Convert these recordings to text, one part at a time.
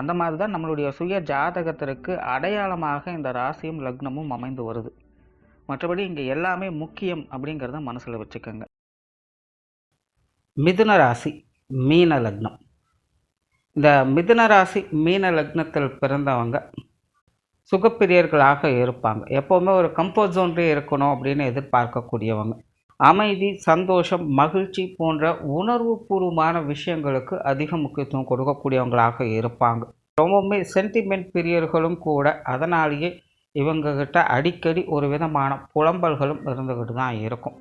அந்த மாதிரி தான் நம்மளுடைய சுய ஜாதகத்திற்கு அடையாளமாக இந்த ராசியும் லக்னமும் அமைந்து வருது. மற்றபடி இங்கே எல்லாமே முக்கியம் அப்படிங்கிறத மனசில் வச்சுக்கோங்க. மிதுன ராசி மீன லக்னம். இந்த மிதுன ராசி மீன லக்னத்தில் பிறந்தவங்க சுகப்பிரியர்களாக இருப்பாங்க. எப்போவுமே ஒரு கம்ஃபர்ட் ஜோன்லேயே இருக்கணும் அப்படின்னு எதிர்பார்க்கக்கூடியவங்க. அமைதி சந்தோஷம் மகிழ்ச்சி போன்ற உணர்வுபூர்வமான விஷயங்களுக்கு அதிக முக்கியத்துவம் கொடுக்கக்கூடியவங்களாக இருப்பாங்க. ரொம்பவுமே சென்டிமெண்ட் பிரியர்களும் கூட அதனாலேயே இவங்ககிட்ட அடிக்கடி ஒரு விதமான புலம்பல்களும் இருந்துக்கிட்டு தான் இருக்கும்.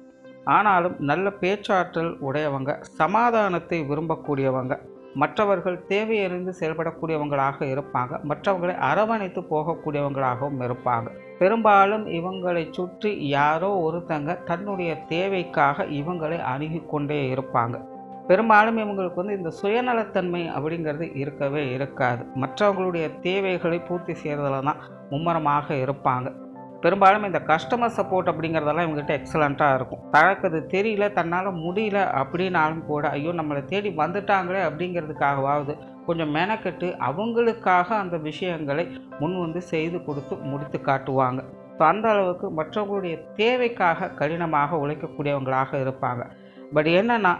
ஆனாலும் நல்ல பேச்சாற்றல் உடையவங்க சமாதானத்தை விரும்பக்கூடியவங்க மற்றவர்கள் தேவையறிந்து செயல்படக்கூடியவங்களாக இருப்பாங்க. மற்றவர்களை அரவணைத்து போகக்கூடியவங்களாகவும் இருப்பாங்க. பெரும்பாலும் இவங்களை சுற்றி யாரோ ஒருத்தங்க தன்னுடைய தேவைக்காக இவங்களை அணுகி கொண்டே இருப்பாங்க. பெரும்பாலும் இவங்களுக்கு வந்து இந்த சுயநலத்தன்மை அப்படிங்கிறது இருக்கவே இருக்காது. மற்றவங்களுடைய தேவைகளை பூர்த்தி செய்கிறதுல தான் மும்மரமாக இருப்பாங்க. பெரும்பாலும் இந்த கஸ்டமர் சப்போர்ட் அப்படிங்கிறதெல்லாம் இவங்ககிட்ட எக்ஸலண்ட்டாக இருக்கும். தனக்கு அது தெரியல தன்னால் முடியல அப்படின்னாலும் கூட ஐயோ நம்மளை தேடி வந்துட்டாங்களே அப்படிங்கிறதுக்காகவாவது கொஞ்சம் மெனக்கெட்டு அவங்களுக்காக அந்த விஷயங்களை முன் வந்து செய்து கொடுத்து முடித்து காட்டுவாங்க. ஸோ அந்த அளவுக்கு மற்றவங்களுடைய தேவைக்காக கடினமாக உழைக்கக்கூடியவங்களாக இருப்பாங்க. பட் என்னென்னா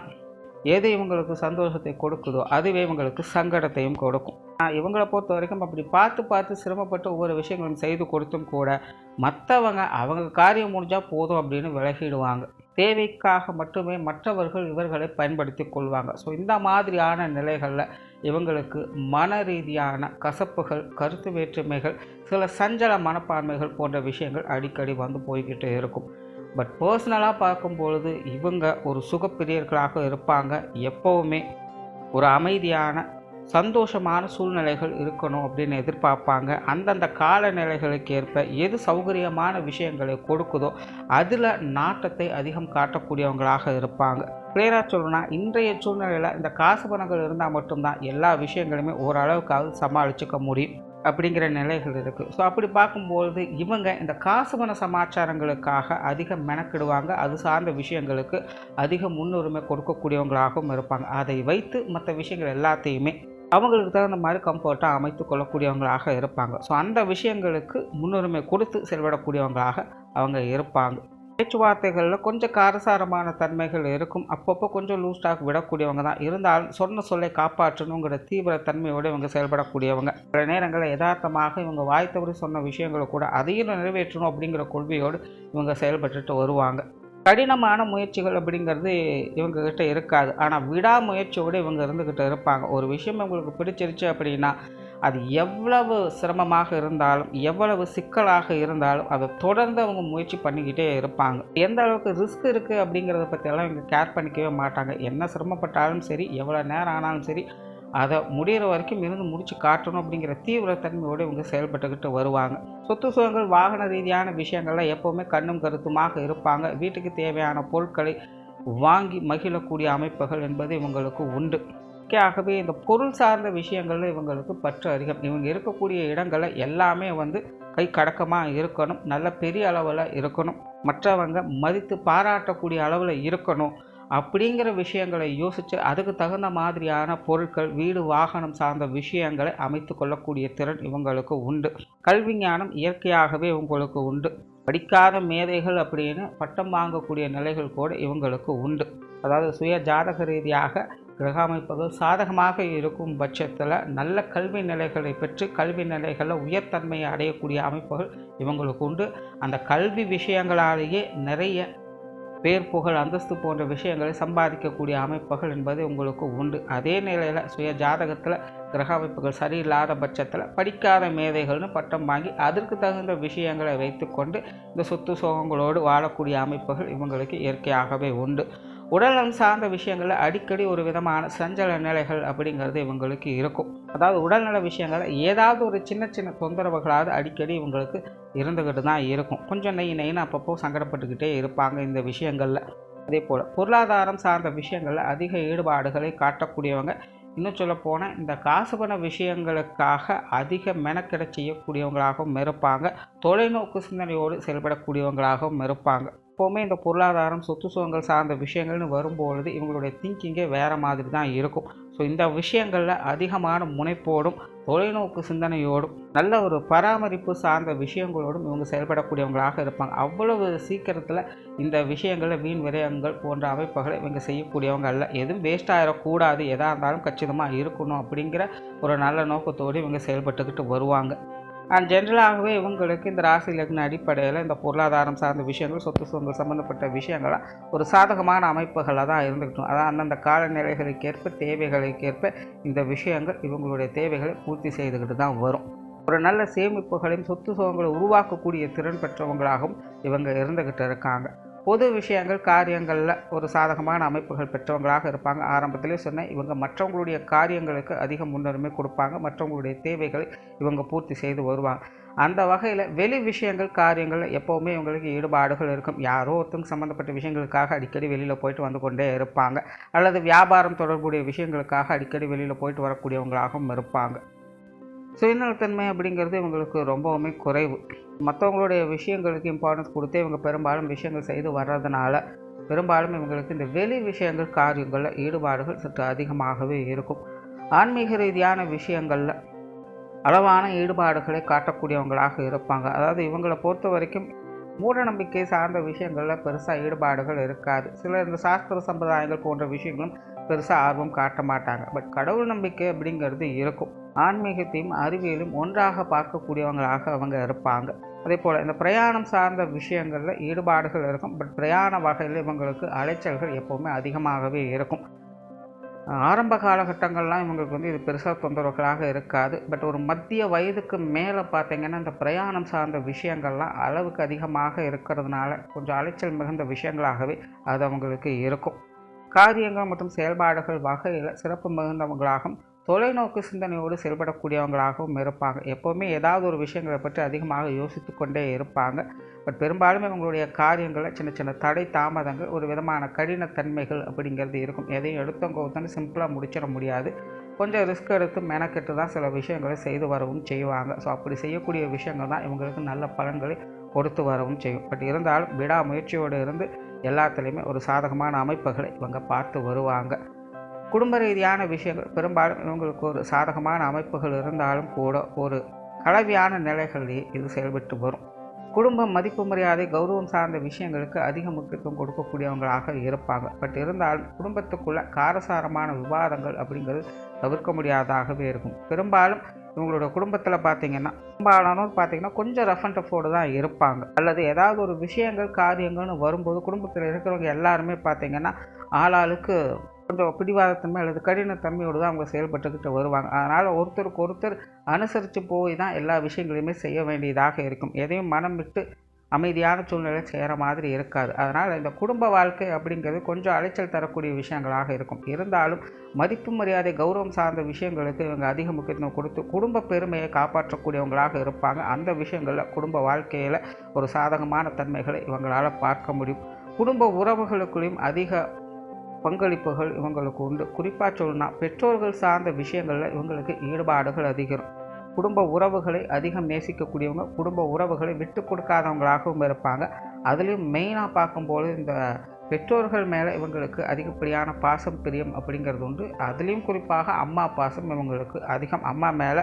எது இவங்களுக்கு சந்தோஷத்தை கொடுக்குதோ அதுவே இவங்களுக்கு சங்கடத்தையும் கொடுக்கும். இவங்களை பொறுத்த வரைக்கும் அப்படி பார்த்து பார்த்து சிரமப்பட்டு ஒவ்வொரு விஷயங்களும் செய்து கொடுத்தும் கூட மற்றவங்க அவங்க காரியம் முடிஞ்சால் போதும் அப்படின்னு விலகிடுவாங்க. தேவைக்காக மட்டுமே மற்றவர்கள் இவர்களை பயன்படுத்தி கொள்வாங்க. ஸோ இந்த மாதிரியான நிலைகளில் இவங்களுக்கு மன ரீதியான கசப்புகள் கருத்து வேற்றுமைகள் சில சஞ்சல மனப்பான்மைகள் போன்ற விஷயங்கள் அடிக்கடி வந்து போய்கிட்டே இருக்கும். பட் பர்சனலாக பார்க்கும்பொழுது இவங்க ஒரு சுகப்பிரியர்களாக இருப்பாங்க. எப்போவுமே ஒரு அமைதியான சந்தோஷமான சூழ்நிலைகள் இருக்கணும் அப்படின்னு எதிர்பார்ப்பாங்க. அந்தந்த காலநிலைகளுக்கு ஏற்ப எது சௌகரியமான விஷயங்களை கொடுக்குதோ அதில் நாட்டத்தை அதிகம் காட்டக்கூடியவங்களாக இருப்பாங்க. கிளியராக சொல்லணும்னா இன்றைய சூழ்நிலையில் இந்த காசு பணங்கள் இருந்தால் மட்டும்தான் எல்லா விஷயங்களுமே ஓரளவுக்காவது சமாளிச்சுக்க முடியும். அப்படிங்கிற நிலைகள் இருக்குது ஸோ அப்படி பார்க்கும்பொழுது இவங்க இந்த காசு பண சமாச்சாரங்களுக்காக அதிகம் மெனக்கிடுவாங்க. அது சார்ந்த விஷயங்களுக்கு அதிக முன்னுரிமை கொடுக்கக்கூடியவங்களாகவும் இருப்பாங்க. அதை வைத்து மற்ற விஷயங்கள் எல்லாத்தையுமே அவங்களுக்கு தகுந்த மாதிரி கம்ஃபர்ட்டாக அமைத்து கொள்ளக்கூடியவங்களாக இருப்பாங்க. ஸோ அந்த விஷயங்களுக்கு முன்னுரிமை கொடுத்து செல்விடக்கூடியவங்களாக அவங்க இருப்பாங்க. பேச்சுவார்த்தைகளில் கொஞ்சம் காரசாரமான தன்மைகள் இருக்கும். அப்பப்போ கொஞ்சம் லூஸ் டாக் விடக்கூடியவங்க தான். இருந்தாலும் சொன்ன சொல்லை காப்பாற்றணுங்கிற தீவிர தன்மையோடு இவங்க செயல்படக்கூடியவங்க. சில நேரங்களில் யதார்த்தமாக இவங்க வாய் தவறி சொன்ன விஷயங்களை கூட அதையும் நிறைவேற்றணும் அப்படிங்கிற கொள்கையோடு இவங்க செயல்பட்டுட்டு வருவாங்க. கடினமான முயற்சிகள் அப்படிங்கிறது இவங்கக்கிட்ட இருக்காது. ஆனால் விடாமுயற்சியோடு இவங்க இருந்துக்கிட்டு இருப்பாங்க. ஒரு விஷயம் இவங்களுக்கு பிடிச்சிருச்சு அப்படின்னா அது எவ்வளவு சிரமமாக இருந்தாலும் எவ்வளவு சிக்கலாக இருந்தாலும் அதை தொடர்ந்து அவங்க முயற்சி பண்ணிக்கிட்டே இருப்பாங்க. எந்த அளவுக்கு ரிஸ்க் இருக்குது அப்படிங்கிறத பற்றியெல்லாம் இவங்க கேர் பண்ணிக்கவே மாட்டாங்க. என்ன சிரமப்பட்டாலும் சரி எவ்வளோ நேரம் ஆனாலும் சரி அதை முடிகிற வரைக்கும் இருந்து முடிச்சு காட்டணும் அப்படிங்கிற தீவிரத்தன்மையோடு இவங்க செயல்பட்டுக்கிட்டு வருவாங்க. சொத்து சுகங்கள் வாகன ரீதியான விஷயங்கள்லாம் எப்போவுமே கண்ணும் கருத்துமாக இருப்பாங்க. வீட்டுக்கு தேவையான பொருட்களை வாங்கி மகிழக்கூடிய அமைப்புகள் என்பது இவங்களுக்கு உண்டு. ஆகவே இந்த பொருள் சார்ந்த விஷயங்களில் இவங்களுக்கு பற்று அதிகம். இவங்க இருக்கக்கூடிய இடங்களை எல்லாமே வந்து கை கடக்கமாக இருக்கணும். நல்ல பெரிய அளவில் இருக்கணும். மற்றவங்க மதித்து பாராட்டக்கூடிய அளவில் இருக்கணும். அப்படிங்கிற விஷயங்களை யோசித்து அதுக்கு தகுந்த மாதிரியான பொருட்கள் வீடு வாகனம் சார்ந்த விஷயங்களை அமைத்து கொள்ளக்கூடிய திறன் இவங்களுக்கு உண்டு. கல்வி ஞானம் இயற்கையாகவே இவங்களுக்கு உண்டு. படிக்காத மேதைகள் அப்படின்னு பட்டம் வாங்கக்கூடிய நிலைகள் கூட இவங்களுக்கு உண்டு. அதாவது சுய ஜாதக ரீதியாக கிரக அமைப்புகள் சாதகமாக இருக்கும் பட்சத்தில் நல்ல கல்வி நிலைகளை பெற்று கல்வி நிலைகளில் உயர்தன்மையை அடையக்கூடிய அமைப்புகள் இவங்களுக்கு உண்டு. அந்த கல்வி விஷயங்களாலேயே நிறைய பேர் புகழ் அந்தஸ்து போன்ற விஷயங்களை சம்பாதிக்கக்கூடிய அமைப்புகள் என்பது உங்களுக்கு உண்டு. அதே நிலையில் சுய ஜாதகத்தில் கிரக அமைப்புகள் சரியில்லாத பட்சத்தில் படிக்காத மேதைகள்னு பட்டம் வாங்கி அதற்கு தகுந்த விஷயங்களை வைத்துக்கொண்டு இந்த சொத்து சோகங்களோடு வாழக்கூடிய அமைப்புகள் இவங்களுக்கு இயற்கையாகவே உண்டு. உடல்நலம் சார்ந்த விஷயங்களில் அடிக்கடி ஒரு விதமான சஞ்சல நிலைகள் அப்படிங்கிறது இவங்களுக்கு இருக்கும். அதாவது உடல்நல விஷயங்களை ஏதாவது ஒரு சின்ன சின்ன தொந்தரவுகளாவது அடிக்கடி இவங்களுக்கு இருந்துக்கிட்டு தான் இருக்கும். கொஞ்சம் நெய் நெய்னு அப்பப்போ சங்கடப்பட்டுக்கிட்டே இருப்பாங்க இந்த விஷயங்களில். அதே போல் பொருளாதாரம் சார்ந்த விஷயங்களில் அதிக ஈடுபாடுகளை காட்டக்கூடியவங்க. இன்னும் சொல்லப்போனால் இந்த காசு பண விஷயங்களுக்காக அதிக மெனக்கெட செய்யக்கூடியவங்களாகவும் இருப்பாங்க. தொலைநோக்கு சிந்தனையோடு செயல்படக்கூடியவங்களாகவும் இருப்பாங்க. எப்போவுமே இந்த பொருளாதாரம் சொத்து சுகங்கள் சார்ந்த விஷயங்கள்னு வரும்பொழுது இவங்களுடைய திங்கிங்கே வேறு மாதிரி தான் இருக்கும். ஸோ இந்த விஷயங்களில் அதிகமான முனைப்போடும் தொலைநோக்கு சிந்தனையோடும் நல்ல ஒரு பராமரிப்பு சார்ந்த விஷயங்களோடும் இவங்க செயல்படக்கூடியவங்களாக இருப்பாங்க. அவ்வளவு சீக்கிரத்தில் இந்த விஷயங்களில் வீண் விரயங்கள் போன்ற அமைப்புகளை இவங்க செய்யக்கூடியவங்க அல்ல. எதுவும் வேஸ்ட் ஆகிடக்கூடாது எதாக இருந்தாலும் கச்சிதமாக இருக்கணும் அப்படிங்கிற ஒரு நல்ல நோக்கத்தோடு இவங்க செயல்பட்டுக்கிட்டு வருவாங்க. அண்ட் ஜென்ரலாகவே இவங்களுக்கு இந்த ராசி லக்ன அடிப்படையில் இந்த பொருளாதாரம் சார்ந்த விஷயங்கள் சொத்து சுகங்கள் சம்மந்தப்பட்ட விஷயங்கள்லாம் ஒரு சாதகமான அமைப்புகளாக தான் இருந்துக்கிட்டோம் அதான் அந்தந்த காலநிலைகளுக்கேற்ப தேவைகளுக்கேற்ப இந்த விஷயங்கள் இவங்களுடைய தேவைகளை பூர்த்தி செய்துக்கிட்டு தான் வரும். ஒரு நல்ல சேமிப்புகளையும் சொத்து சுகங்களை உருவாக்கக்கூடிய திறன் பெற்றவங்களாகவும் இவங்க இருந்துக்கிட்டு இருக்காங்க. பொது விஷயங்கள் காரியங்களில் ஒரு சாதகமான அமைப்புகள் பெற்றவங்களாக இருப்பாங்க. ஆரம்பத்திலே சொன்னேன் இவங்க மற்றவங்களுடைய காரியங்களுக்கு அதிக முன்னுரிமை கொடுப்பாங்க. மற்றவங்களுடைய தேவைகளை இவங்க பூர்த்தி செய்து வருவாங்க. அந்த வகையில் வெளி விஷயங்கள் காரியங்கள் எப்போவுமே இவங்களுக்கு ஈடுபாடுகள் இருக்கும். யாரோ ஒருத்தங்க சம்மந்தப்பட்ட விஷயங்களுக்காக அடிக்கடி வெளியில் போயிட்டு வந்து கொண்டே இருப்பாங்க. அல்லது வியாபாரம் தொடர்புடைய விஷயங்களுக்காக அடிக்கடி வெளியில் போயிட்டு வரக்கூடியவங்களாகவும் இருப்பாங்க. சுயநலத்தன்மை அப்படிங்கிறது இவங்களுக்கு ரொம்பவுமே குறைவு. மற்றவங்களுடைய விஷயங்களுக்கு இம்பார்ட்டன்ஸ் கொடுத்து இவங்க பெரும்பாலும் விஷயங்கள் செய்து வர்றதுனால பெரும்பாலும் இவங்களுக்கு இந்த வெளி விஷயங்கள் காரியங்களில் ஈடுபாடுகள் சற்று அதிகமாகவே இருக்கும். ஆன்மீக ரீதியான விஷயங்களில் அளவான ஈடுபாடுகளை காட்டக்கூடியவங்களாக இருப்பாங்க. அதாவது இவங்களை பொறுத்த வரைக்கும் மூடநம்பிக்கை சார்ந்த விஷயங்களில் பெருசாக ஈடுபாடுகள் இருக்காது. சில இந்த சாஸ்திர சம்பிரதாயங்கள் போன்ற விஷயங்களும் பெருசாக ஆர்வம் காட்ட மாட்டாங்க. பட் கடவுள் நம்பிக்கை அப்படிங்கிறது இருக்கும். ஆன்மீகத்தையும் அறிவியலும் ஒன்றாக பார்க்கக்கூடியவங்களாக அவங்க இருப்பாங்க. அதே போல் இந்த பிரயாணம் சார்ந்த விஷயங்களில் ஈடுபாடுகள் இருக்கும். பட் பிரயாண வகையில் இவங்களுக்கு அலைச்சல்கள் எப்போவுமே அதிகமாகவே இருக்கும். ஆரம்ப காலகட்டங்கள்லாம் இவங்களுக்கு வந்து இது பெருசாக தொந்தரவுகளாக இருக்காது. பட் ஒரு மத்திய வயதுக்கு மேலே பார்த்திங்கன்னா இந்த பிரயாணம் சார்ந்த விஷயங்கள்லாம் அளவுக்கு அதிகமாக இருக்கிறதுனால கொஞ்சம் அலைச்சல் மிகுந்த விஷயங்களாகவே அது அவங்களுக்கு இருக்கும். காரியங்கள் மற்றும் செயல்பாடுகள் வகையில் சிறப்பு மிகுந்தவங்களாகவும் தொலைநோக்கு சிந்தனையோடு செயல்படக்கூடியவங்களாகவும் இருப்பாங்க. எப்போவுமே ஏதாவது ஒரு விஷயங்களை பற்றி அதிகமாக யோசித்து கொண்டே இருப்பாங்க. பட் பெரும்பாலும் இவங்களுடைய காரியங்களில் சின்ன சின்ன தடை தாமதங்கள் ஒரு விதமான கடினத்தன்மைகள் அப்படிங்கிறது இருக்கும். எதையும் எடுத்தவங்க ஒருத்தன்னு சிம்பிளாக முடிச்சிட முடியாது. கொஞ்சம் ரிஸ்க் எடுத்து மெனக்கெட்டு தான் சில விஷயங்களை செய்து வரவும் செய்வாங்க. ஸோ அப்படி செய்யக்கூடிய விஷயங்கள் தான் இவங்களுக்கு நல்ல பலன்களை கொடுத்து வரவும் செய்யும். பட் இருந்தாலும் விடாமுயற்சியோடு இருந்து எல்லாத்துலேயுமே ஒரு சாதகமான அமைப்புகளை இவங்க பார்த்து வருவாங்க. குடும்ப ரீதியான விஷயங்கள் பெரும்பாலும் இவங்களுக்கு ஒரு சாதகமான அமைப்புகள் இருந்தாலும் கூட ஒரு கலவையான நிலைகளிலேயே இது செயல்பட்டு வரும். குடும்பம் மதிப்பு மரியாதை கௌரவம் சார்ந்த விஷயங்களுக்கு அதிக முக்கியத்துவம் கொடுக்கக்கூடியவங்களாக இருப்பாங்க. பட் இருந்தாலும் குடும்பத்துக்குள்ள காரசாரமான விவாதங்கள் அப்படிங்கிறது தவிர்க்க முடியாததாகவே இருக்கும். பெரும்பாலும் இவங்களோட குடும்பத்தில் பார்த்தீங்கன்னா பெரும்பாலானோர் பார்த்தீங்கன்னா கொஞ்சம் ரஃப் அண்ட் டஃபோடு தான் இருப்பாங்க. அல்லது ஏதாவது ஒரு விஷயங்கள் காரியங்கள்னு வரும்போது குடும்பத்தில் இருக்கிறவங்க எல்லாருமே பார்த்தீங்கன்னா ஆளாளுக்கு கொஞ்சம் பிடிவாதத்தன்மை அல்லது கடினத்தன்மையோடு தான் அவங்க செயல்பட்டுக்கிட்டு வருவாங்க. அதனால் ஒருத்தருக்கு ஒருத்தர் அனுசரித்து போய் தான் எல்லா விஷயங்களையுமே செய்ய வேண்டியதாக இருக்கும். எதையும் மனம் விட்டு அமைதியான சூழ்நிலை செய்கிற மாதிரி இருக்காது. அதனால் இந்த குடும்ப வாழ்க்கை அப்படிங்கிறது கொஞ்சம் அலைச்சல் தரக்கூடிய விஷயங்களாக இருக்கும். இருந்தாலும் மதிப்பு மரியாதை கௌரவம் சார்ந்த விஷயங்களுக்கு இவங்க அதிக முக்கியத்துவம் கொடுத்து குடும்ப பெருமையை காப்பாற்றக்கூடியவங்களாக இருப்பாங்க. அந்த விஷயங்களில் குடும்ப வாழ்க்கையில் ஒரு சாதகமான தன்மைகளை இவங்களால் பார்க்க முடியும். குடும்ப உறவுகளுக்குள்ளேயும் அதிக பங்களிப்புகள் இவங்களுக்கு உண்டு. குறிப்பாக சொல்லணும்னா பெற்றோர்கள் சார்ந்த விஷயங்களில் இவங்களுக்கு ஈடுபாடுகள் அதிகம் குடும்ப உறவுகளை அதிகம் நேசிக்கக்கூடியவங்க குடும்ப உறவுகளை விட்டு கொடுக்காதவங்களாகவும் இருப்பாங்க. அதுலேயும் மெயினாக பார்க்கும்போது இந்த பெற்றோர்கள் மேலே இவங்களுக்கு அதிகப்படியான பாசம் பிரியம் அப்படிங்கிறது உண்டு. அதுலேயும் குறிப்பாக அம்மா பாசம் இவங்களுக்கு அதிகம். அம்மா மேலே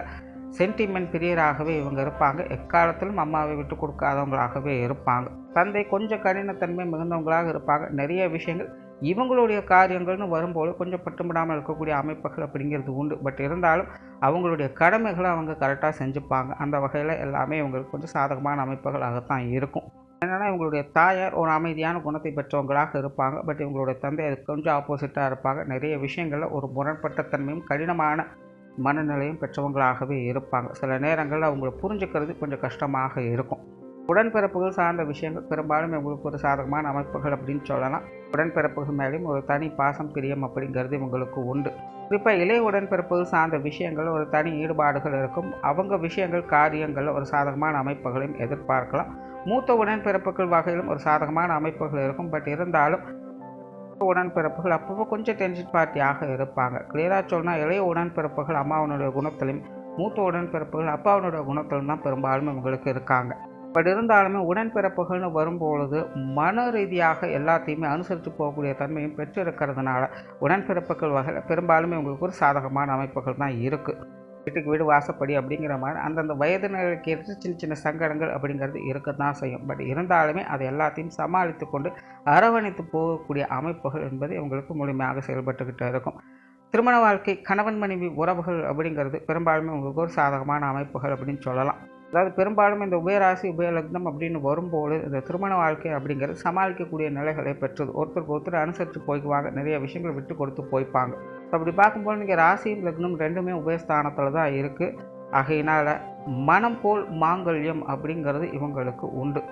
சென்டிமெண்ட் பிரியராகவே இவங்க இருப்பாங்க. எக்காலத்திலும் அம்மாவை விட்டு கொடுக்காதவங்களாகவே இருப்பாங்க. தந்தை கொஞ்சம் கடினத்தன்மை மிகுந்தவங்களாக இருப்பாங்க. நிறைய விஷயங்கள் இவங்களுடைய காரியங்கள்னு வரும்போது கொஞ்சம் பட்டுமிடாமல் இருக்கக்கூடிய அமைப்புகள் அப்படிங்கிறது உண்டு. பட் இருந்தாலும் அவங்களுடைய கடமைகளை அவங்க கரெக்டாக செஞ்சுப்பாங்க. அந்த வகையில் எல்லாமே இவங்களுக்கு கொஞ்சம் சாதகமான அமைப்புகளாகத்தான் இருக்கும். என்னென்னா இவங்களுடைய தாயார் ஒரு அமைதியான குணத்தை பெற்றவங்களாக இருப்பாங்க. பட் இவங்களுடைய தந்தை அது கொஞ்சம் ஆப்போசிட்டாக இருப்பாங்க. நிறைய விஷயங்களில் ஒரு முரண்பட்ட தன்மையும் கடினமான மனநிலையும் பெற்றவங்களாகவே இருப்பாங்க. சில நேரங்களில் அவங்களை புரிஞ்சுக்கிறது கொஞ்சம் கஷ்டமாக இருக்கும். உடன்பிறப்புகள் சார்ந்த விஷயங்கள் பெரும்பாலும் இவங்களுக்கு ஒரு சாதகமான அமைப்புகள் அப்படின்னு சொல்லலாம். உடன்பிறப்புகள் மேலேயும் ஒரு தனி பாசம் பிரியம் அப்படிங்கிறது இவங்களுக்கு உண்டு. குறிப்பாக இளைய உடன்பிறப்புகள் சார்ந்த விஷயங்கள் ஒரு தனி ஈடுபாடுகள் இருக்கும். அவங்க விஷயங்கள் காரியங்கள் ஒரு சாதகமான அமைப்புகளையும் எதிர்பார்க்கலாம். மூத்த உடன்பிறப்புகள் வகையிலும் ஒரு சாதகமான அமைப்புகள் இருக்கும். பட் இருந்தாலும் உடன்பிறப்புகள் அப்பப்போ கொஞ்சம் டென்ஷன் பார்ட்டியாக இருப்பாங்க. கிளியராக சொன்னால் இளைய உடன்பிறப்புகள் அம்மாவனுடைய குணத்திலும் மூத்த உடன்பிறப்புகள் அப்பாவனுடைய குணத்திலும் தான் பெரும்பாலும் இவங்களுக்கு இருக்காங்க. பட் இருந்தாலுமே உடன்பிறப்புகள்னு வரும்பொழுது மன ரீதியாக எல்லாத்தையுமே அனுசரித்து போகக்கூடிய தன்மையும் பெற்றிருக்கிறதுனால உடன்பிறப்புகள் வகையில் பெரும்பாலுமே உங்களுக்கு ஒரு சாதகமான அமைப்புகள் தான் இருக்குது வீட்டுக்கு வீடு வாசப்படி அப்படிங்கிற மாதிரி அந்தந்த வயதினருக்கு நிலைக்கு ஏற்ற சின்ன சின்ன சங்கடங்கள் அப்படிங்கிறது இருக்க தான் செய்யும். பட் இருந்தாலுமே அதை எல்லாத்தையும் சமாளித்து கொண்டு அரவணைத்து போகக்கூடிய அமைப்புகள் என்பது இவங்களுக்கு முழுமையாக செயல்பட்டுக்கிட்டு இருக்கும். திருமண வாழ்க்கை கணவன் மனைவி உறவுகள் அப்படிங்கிறது பெரும்பாலுமே உங்களுக்கு ஒரு சாதகமான அமைப்புகள் அப்படின்னு சொல்லலாம். அதாவது பெரும்பாலும் இந்த உபயராசி உபயலக்னம் அப்படின்னு வரும்போது இந்த திருமண வாழ்க்கை அப்படிங்கிறது சமாளிக்கக்கூடிய நிலைகளை பெற்றது. ஒருத்தருக்கு ஒருத்தர் அனுசரித்து போய்க்குவாங்க. நிறைய விஷயங்களை விட்டு கொடுத்து போய்ப்பாங்க. அப்படி பார்க்கும்போது நீங்கள் ராசியும் லக்னம் ரெண்டுமே உபயஸ்தானத்தில் தான் இருக்குது ஆகையினால் மனம் போல் மாங்கல்யம் அப்படிங்கிறது இவங்களுக்கு உண்டு.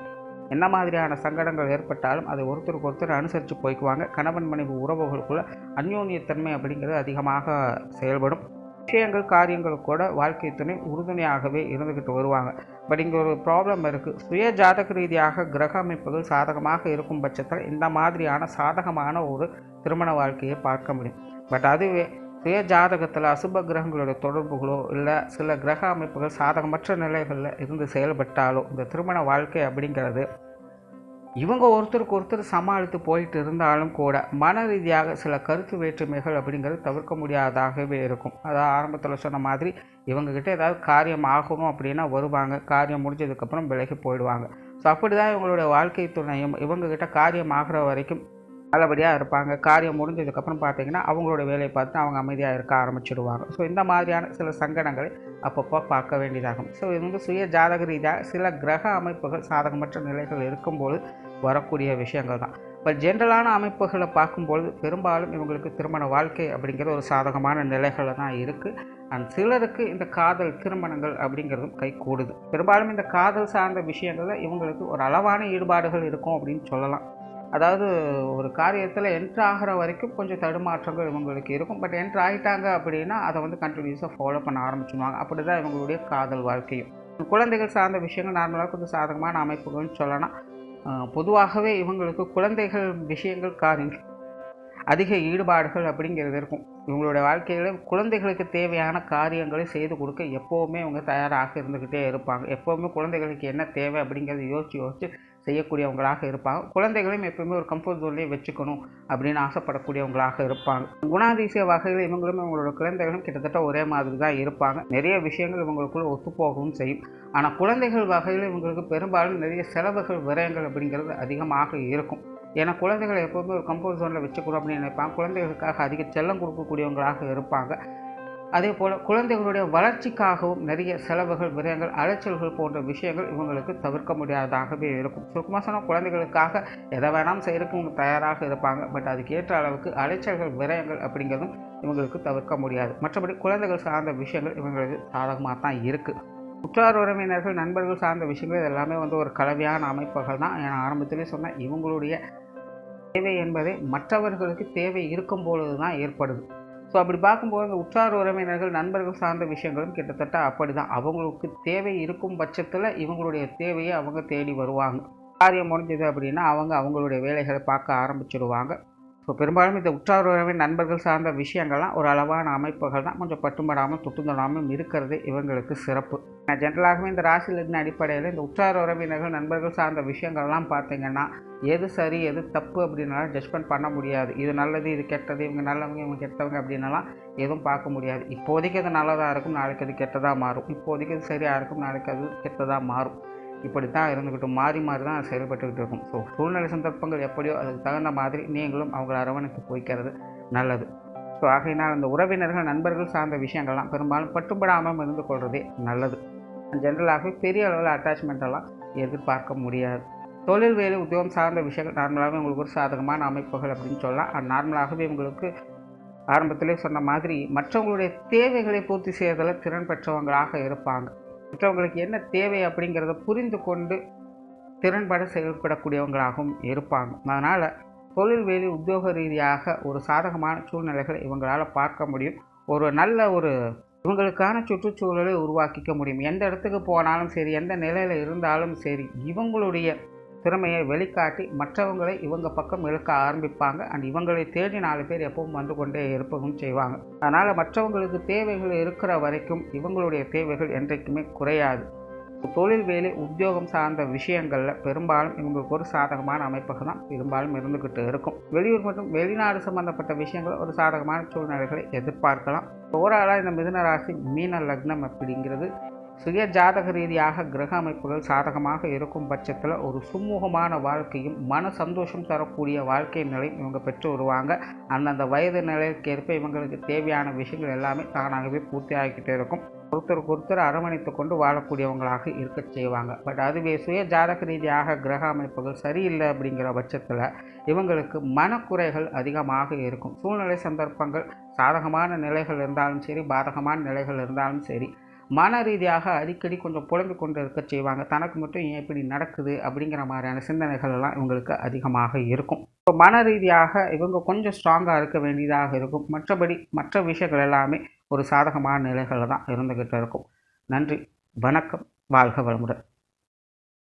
என்ன மாதிரியான சங்கடங்கள் ஏற்பட்டாலும் அதை ஒருத்தருக்கு ஒருத்தர் அனுசரித்து போய்க்குவாங்க. கணவன் மனைவி உறவுகளுக்குள்ள அந்யோன்யத்தன்மை அப்படிங்கிறது அதிகமாக செயல்படும். விஷயங்கள் காரியங்கள் கூட வாழ்க்கை துணை உறுதுணையாகவே இருந்துக்கிட்டு வருவாங்க. பட் இங்கே ஒரு ப்ராப்ளம் இருக்குது சுய ஜாதக ரீதியாக கிரக அமைப்புகள் சாதகமாக இருக்கும் பட்சத்தில் இந்த மாதிரியான சாதகமான ஒரு திருமண வாழ்க்கையை பார்க்க முடியும். பட் அதுவே சுய ஜாதகத்தில் அசுப கிரகங்களோட தொடர்புகளோ இல்லை சில கிரக அமைப்புகள் சாதகமற்ற நிலைகளில் இருந்து செயல்பட்டாலோ இந்த திருமண வாழ்க்கை அப்படிங்கிறது இவங்க ஒருத்தருக்கு ஒருத்தர் சமாளித்து போயிட்டு இருந்தாலும் கூட மன ரீதியாக சில கருத்து வேற்றுமைகள் அப்படிங்கிறது தவிர்க்க முடியாதாகவே இருக்கும். அதாவது ஆரம்பத்தில் சொன்ன மாதிரி இவங்கக்கிட்ட ஏதாவது காரியம் ஆகணும் அப்படின்னா வருவாங்க. காரியம் முடிஞ்சதுக்கப்புறம் விலகி போயிடுவாங்க. ஸோ அப்படி தான் இவங்களுடைய வாழ்க்கை துணையும். இவங்கக்கிட்ட காரியம் ஆகிற வரைக்கும் நல்லபடியாக இருப்பாங்க. காரியம் முடிஞ்சதுக்கப்புறம் பார்த்தீங்கன்னா அவங்களோட வேலையை பார்த்து அவங்க அமைதியாக இருக்க ஆரம்பிச்சிடுவாங்க. ஸோ இந்த மாதிரியான சில சங்கடங்களை அப்பப்போ பார்க்க வேண்டியதாகும். ஸோ இது வந்து சுய ஜாதக ரீதியாக சில கிரக அமைப்புகள் சாதகமற்ற நிலைகள் இருக்கும்போது வரக்கூடிய விஷயங்கள் தான். இப்போ ஜென்ரலான அமைப்புகளை பார்க்கும்பொழுது பெரும்பாலும் இவங்களுக்கு திருமண வாழ்க்கை அப்படிங்கிற ஒரு சாதகமான நிலைகளில் தான் இருக்குது அண்ட் சிலருக்கு இந்த காதல் திருமணங்கள் அப்படிங்கிறதும் கை கூடுது. பெரும்பாலும் இந்த காதல் சார்ந்த விஷயங்களில் இவங்களுக்கு ஒரு அளவான ஈடுபாடுகள் இருக்கும் அப்படின்னு சொல்லலாம். அதாவது ஒரு காரியத்தில் என்ட்ரு ஆகிற வரைக்கும் கொஞ்சம் தடுமாற்றங்கள் இவங்களுக்கு இருக்கும். பட் என்ட்ரு ஆகிட்டாங்க அப்படின்னா அதை வந்து கண்டினியூஸாக ஃபாலோ பண்ண ஆரம்பிச்சிடுவாங்க அப்படி தான் இவங்களுடைய காதல் வாழ்க்கையும். குழந்தைகள் சார்ந்த விஷயங்கள் நார்மலாக கொஞ்சம் சாதகமான அமைப்புகள்னு சொல்லலாம். பொதுவாகவே இவங்களுக்கு குழந்தைகள் விஷயங்கள் காரியங்கள் அதிக ஈடுபாடுகள் அப்படிங்கிறது இருக்கும். இவங்களுடைய வாழ்க்கையில் குழந்தைகளுக்கு தேவையான காரியங்களை செய்து கொடுக்க எப்போவுமே இவங்க தயாராக இருந்துக்கிட்டே இருப்பாங்க. எப்போவுமே குழந்தைகளுக்கு என்ன தேவை அப்படிங்கிறத யோசித்து யோசித்து செய்யக்கூடியவங்களாக இருப்பாங்க. குழந்தைகளையும் எப்பவுமே ஒரு கம்ஃபர்ட் ஜோன்லேயே வச்சுக்கணும் அப்படின்னு ஆசைப்படக்கூடியவங்களாக இருப்பாங்க. குணாதிசய வகையில் இவங்களும் இவங்களோட குழந்தைகளும் கிட்டத்தட்ட ஒரே மாதிரி தான் இருப்பாங்க. நிறைய விஷயங்கள் இவங்களுக்குள்ள ஒத்துப்போகவும் செய்யும். ஆனால் குழந்தைகள் வகையில் இவங்களுக்கு பெரும்பாலும் நிறைய செலவுகள் விரயங்கள் அப்படிங்கிறது அதிகமாக இருக்கும். ஏன்னா குழந்தைகளை எப்போவுமே ஒரு கம்ஃபர்ட் ஜோனில் வச்சுக்கணும் அப்படின்னு நினைப்பாங்க. குழந்தைகளுக்காக அதிக செல்லம் கொடுக்கக்கூடியவங்களாக இருப்பாங்க. அதே போல் குழந்தைகளுடைய வளர்ச்சிக்காகவும் நிறைய செலவுகள் விரயங்கள் அலைச்சல்கள் போன்ற விஷயங்கள் இவங்களுக்கு தவிர்க்க முடியாததாகவே இருக்கும். சுருக்கமாக சொன்னால் குழந்தைகளுக்காக எதை வேணாம் செய்யறதுக்கு இவங்க தயாராக இருப்பாங்க. பட் அதுக்கு ஏற்ற அளவுக்கு அலைச்சல்கள் விரயங்கள் அப்படிங்கிறதும் இவங்களுக்கு தவிர்க்க முடியாது. மற்றபடி குழந்தைகள் சார்ந்த விஷயங்கள் இவங்களுக்கு சாதகமாக தான் இருக்குது உற்றார் உறவினர்கள் நண்பர்கள் சார்ந்த விஷயங்கள் இது எல்லாமே வந்து ஒரு கலவையான அமைப்புகள் தான். நான் ஆரம்பத்திலே சொன்னேன் இவங்களுடைய தேவை என்பதே மற்றவர்களுக்கு தேவை இருக்கும் பொழுது தான் ஏற்படுது. ஸோ அப்படி பார்க்கும்போது அந்த உற்றார் உறவினர்கள் நண்பர்கள் சார்ந்த விஷயங்களும் கிட்டத்தட்ட அப்படி தான் அவங்களுக்கு தேவை இருக்கும் பட்சத்தில் இவங்களுடைய தேவையை அவங்க தேடி வருவாங்க. காரியம் முடிஞ்சது அப்படின்னா அவங்க அவங்களுடைய வேலைகளை பார்க்க ஆரம்பிச்சிடுவாங்க. ஸோ பெரும்பாலும் இந்த உற்றார் உறவின் நண்பர்கள் சார்ந்த விஷயங்கள்லாம் ஒரு அளவான அமைப்புகள் தான். கொஞ்சம் பட்டுப்படாமல் தொட்டுந்தடாமல் இருக்கிறது இவங்களுக்கு சிறப்பு. நான் ஜென்ரலாகவே இந்த ராசி லக்ன அடிப்படையில் இந்த உற்றார் உறவினர்கள் நண்பர்கள் சார்ந்த விஷயங்கள்லாம் பார்த்தீங்கன்னா எது சரி எது தப்பு அப்படின்னாலும் ஜட்ஜ்மெண்ட் பண்ண முடியாது. இது நல்லது இது கெட்டது இவங்க நல்லவங்க இவங்க கெட்டவங்க அப்படின்னலாம் எதுவும் பார்க்க முடியாது. இப்போதைக்கு அது நல்லதாக இருக்கும் நாளைக்கு அது கெட்டதாக மாறும். இப்போதைக்கு அது சரியாக இருக்கும் நாளைக்கு அது கெட்டதாக மாறும். இப்படி தான் இருந்துக்கிட்டு மாறி மாறி தான் செயல்பட்டுக்கிட்டு இருக்கும். ஸோ சூழ்நிலை சந்தர்ப்பங்கள் எப்படியோ அதுக்கு தகுந்த மாதிரி நீங்களும் அவங்கள அரவணைத்து போய்க்கிறது நல்லது. ஸோ ஆகையினால் அந்த உறவினர்கள் நண்பர்கள் சார்ந்த விஷயங்கள்லாம் பெரும்பாலும் பட்டுப்படாமல் இருந்து கொள்வதே நல்லது. ஜென்ரலாகவே பெரிய அளவில் அட்டாச்மெண்ட்டெல்லாம் எதிர்பார்க்க முடியாது. தொழில் வேலை உத்தியோகம் சார்ந்த விஷயங்கள் நார்மலாகவே உங்களுக்கு ஒரு சாதகமான அமைப்புகள் அப்படின்னு சொல்லலாம். அது நார்மலாகவே உங்களுக்கு ஆரம்பத்திலே சொன்ன மாதிரி மற்றவங்களுடைய தேவைகளை பூர்த்தி செய்வதில் திறன் பெற்றவங்களாக இருப்பாங்க. மற்றவங்களுக்கு என்ன தேவை அப்படிங்கிறத புரிந்து கொண்டு திறன்பட செயல்படக்கூடியவங்களாகவும் இருப்பாங்க. அதனால் தொழில் வேலை உத்தியோக ரீதியாக ஒரு சாதகமான சூழ்நிலைகளை இவங்களால் பார்க்க முடியும். ஒரு நல்ல ஒரு இவங்களுக்கான சுற்றுச்சூழலை உருவாக்கிக்க முடியும். எந்த இடத்துக்கு போனாலும் சரி எந்த நிலையில் இருந்தாலும் சரி இவங்களுடைய திறமையை வெளிக்காட்டி மற்றவங்களை இவங்க பக்கம் இழுக்க ஆரம்பிப்பாங்க. அண்ட் இவங்களை தேடி நாலு பேர் எப்பவும் வந்து கொண்டே இருப்பவும் செய்வாங்க. அதனால் மற்றவங்களுக்கு தேவைகள் இருக்கிற வரைக்கும் இவங்களுடைய தேவைகள் என்றைக்குமே குறையாது. தொழில் வேலை உத்தியோகம் சார்ந்த விஷயங்களில் பெரும்பாலும் இவங்களுக்கு ஒரு சாதகமான அமைப்புகள் தான் பெரும்பாலும் இருந்துக்கிட்டு இருக்கும். வெளியூர் மற்றும் வெளிநாடு சம்பந்தப்பட்ட விஷயங்கள் ஒரு சாதகமான சூழ்நிலைகளை எதிர்பார்க்கலாம். ஓவராலாக இந்த மிதுன ராசி மீன லக்னம் அப்படிங்கிறது சுய ஜாதக ரீதியாக கிரக அமைப்புகள் சாதகமாக இருக்கும் பட்சத்தில் ஒரு சுமூகமான வாழ்க்கையும் மன சந்தோஷம் தரக்கூடிய வாழ்க்கை நிலையும் இவங்க பெற்று வருவாங்க. அந்தந்த வயது நிலைக்கேற்ப இவங்களுக்கு தேவையான விஷயங்கள் எல்லாமே தானாகவே பூர்த்தி ஆகிக்கிட்டே இருக்கும். ஒருத்தருக்கு ஒருத்தர் அரவணைத்து கொண்டு வாழக்கூடியவங்களாக இருக்க செய்வாங்க. பட் அதுவே சுய ஜாதக ரீதியாக கிரக அமைப்புகள் சரியில்லை அப்படிங்கிற பட்சத்தில் இவங்களுக்கு மனக்குறைகள் அதிகமாக இருக்கும். சூழ்நிலை சந்தர்ப்பங்கள் சாதகமான நிலைகள் இருந்தாலும் சரி பாதகமான நிலைகள் இருந்தாலும் சரி மன ரீதியாக அடிக்கடி கொஞ்சம் புலம்பிக் கொண்டு இருக்க செய்வாங்க. தனக்கு மட்டும் ஏன் இப்படி நடக்குது அப்படிங்கிற மாதிரியான சிந்தனைகள் எல்லாம் இவங்களுக்கு அதிகமாக இருக்கும். இப்போ மன ரீதியாக இவங்க கொஞ்சம் ஸ்ட்ராங்காக இருக்க வேண்டியதாக இருக்கும். மற்றபடி மற்ற விஷயங்கள் எல்லாமே ஒரு சாதகமான நிலைகளில் தான் இருந்துக்கிட்டு இருக்கும். நன்றி. வணக்கம். வாழ்க வளமுடன்.